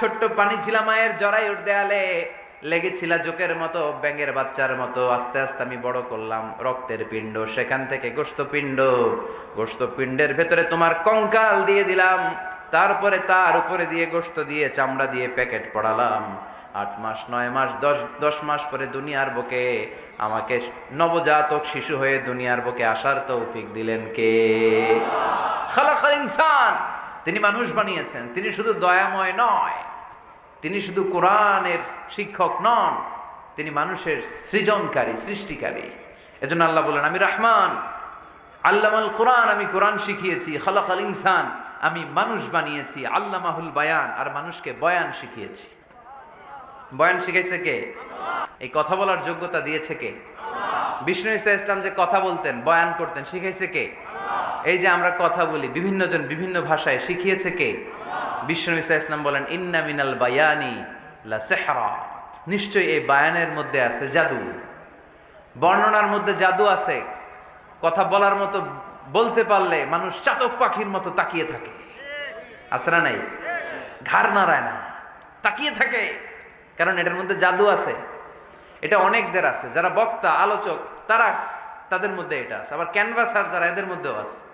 ছোট্ট পানি ছিল মায়ের জরায়ুর দেয়ালে লেগেছিল জোকের মতো, ব্যাঙের বাচ্চার মতো। আস্তে আস্তে আমি বড় করলাম রক্তের পিণ্ড। সেখান থেকে গোস্ত পিণ্ড গোস্ত পিণ্ডের ভেতরে তোমার কঙ্কাল দিয়ে দিলাম। তারপরে তার উপরে দিয়ে গোস্ত দিয়ে চামড়া দিয়ে প্যাকেট পড়ালাম। আট মাস, নয় মাস, দশ দশ মাস পরে দুনিয়ার বুকে আমাকে নবজাতক শিশু হয়ে দুনিয়ার বুকে আসার তৌফিক দিলেন কে? খালাকাল ইনসান। তিনি মানুষ বানিয়েছেন। তিনি শুধু দয়াময় নয় তিনি শুধু কোরআনের শিক্ষক নন, তিনি মানুষের সৃজনকারী, সৃষ্টিকারী। এজন্য আল্লাহ বলেন, আমি রহমান, আল্লামাল কোরআন, আমি কোরআন শিখিয়েছি, খালাকাল ইনসান, আমি মানুষ বানিয়েছি, আল্লামাহুল বায়ান, আর মানুষকে বয়ান শিখিয়েছি। বয়ান শিখাইছে কে? এই কথা বলার যোগ্যতা দিয়েছে কে? বিষ্ণু ইসা ইসলাম যে কথা বলতেন, বয়ান করতেন, শিখাইছে কে? এই যে আমরা কথা বলি বিভিন্ন জন বিভিন্ন ভাষায়, শিখিয়েছে কে? বিষ্ণু ইসা ইসলাম বলেন, ইন্না মিনাল বায়ানি লা নিশ্চয়ই এই বায়ানের মধ্যে আছে জাদু। বর্ণনার মধ্যে জাদু আছে। কথা বলার মতো বলতে পারলে মানুষ চাতক পাখির মতো তাকিয়ে থাকে। আছে না নাই? ঘাড় নাড়ায় না। তাকিয়ে থাকে। কারণ এটার মধ্যে জাদু আছে। এটা অনেকদের আছে। যারা বক্তা, আলোচক, তারা তাদের মধ্যে এটা আছে। আবার ক্যানভাসার যারা, এদের মধ্যেও আছে।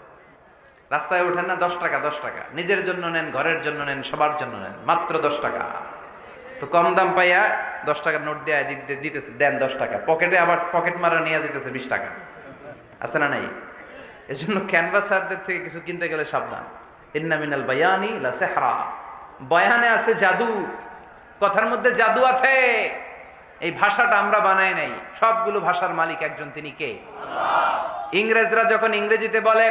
রাস্তায় ওঠেন না, দশ টাকা দশ টাকা। নিজের জন্য নেন, ঘরের জন্য নেন, সবার জন্য নেন, মাত্র দশ টাকা। তো কম দাম পাইয়া দশ টাকার নোট দেয়া দিতে- দিতেছে, দেন দশ টাকা। পকেটে আবার পকেট মারা নিয়ে যেতেছে বিশ টাকা। আছে না নাই? এই জন্য ক্যানভাসারদের থেকে কিছু কিনতে গেলে সাবধান। ইন্না মিনাল বায়ানি লা বয়ানে আছে জাদু। কথার মধ্যে জাদু আছে। এই ভাষাটা আমরা বানাই নাই। সবগুলো ভাষার মালিক একজন, তিনি কে? ইংরেজরা যখন ইংরেজিতে বলে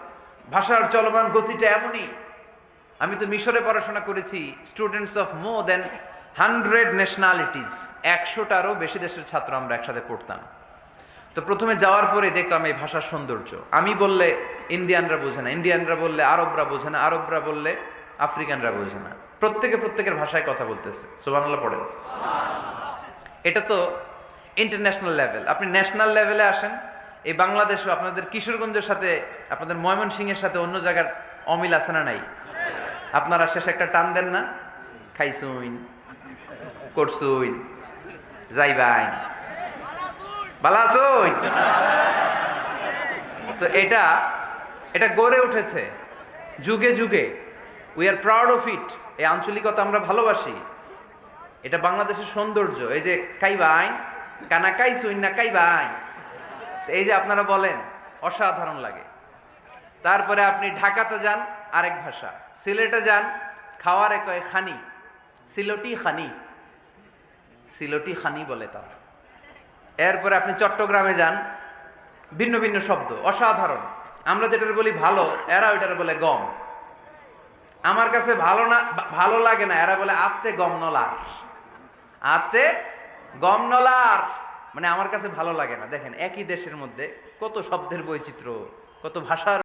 ভাষার চলমান গতিটা এমনই। আমি তো মিশরে পড়াশোনা করেছি students of more than hundred nationalities একশোটারও বেশি দেশের ছাত্র আমরা একসাথে পড়তাম। তো প্রথমে যাওয়ার পরে দেখলাম এই ভাষার সৌন্দর্য। আমি বললে ইন্ডিয়ানরা বোঝে না, ইন্ডিয়ানরা বললে আরবরা বোঝে না, আরবরা বললে আফ্রিকানরা বোঝে না। প্রত্যেকে প্রত্যেকের ভাষায় কথা বলতেছে। সুবাংলা পড়ে এটা তো ইন্টারন্যাশনাল লেভেল আপনি ন্যাশনাল লেভেলে আসেন এই বাংলাদেশও আপনাদের কিশোরগঞ্জের সাথে, আপনাদের ময়মনসিংহের সাথে অন্য জায়গার অমিল আছে না নাই? আপনারা শেষে একটা টান দেন না? খাইছুইন করছুইন যাইবাই। ভালো আছুইন তো এটা এটা গড়ে উঠেছে। যুগে যুগে। We are proud of it এই আঞ্চলিকতা আমরা ভালোবাসি। এটা বাংলাদেশের সৌন্দর্য। এই যে কাইবাই কানা কাইছুইন না কাইবাই তো এই যে আপনারা বলেন, অসাধারণ লাগে। তারপরে আপনি ঢাকাতে যান, আরেক ভাষা। সিলেটে যান, খাওয়ারে কয় খানি। সিলটি খানি। সিলটি খানি বলে তারা। এরপরে আপনি চট্টগ্রামে যান, ভিন্ন ভিন্ন শব্দ, অসাধারণ। আমরা যেটার বলি ভালো, এরা ওইটার বলে গম। আমার কাছে ভালো না, ভালো লাগে না, এরা বলে আত্মে গম নলার আত্মে গম নলার মানে আমার কাছে ভালো লাগে না। দেখেন, একই দেশের মধ্যে কত শব্দের বৈচিত্র্য, কত ভাষার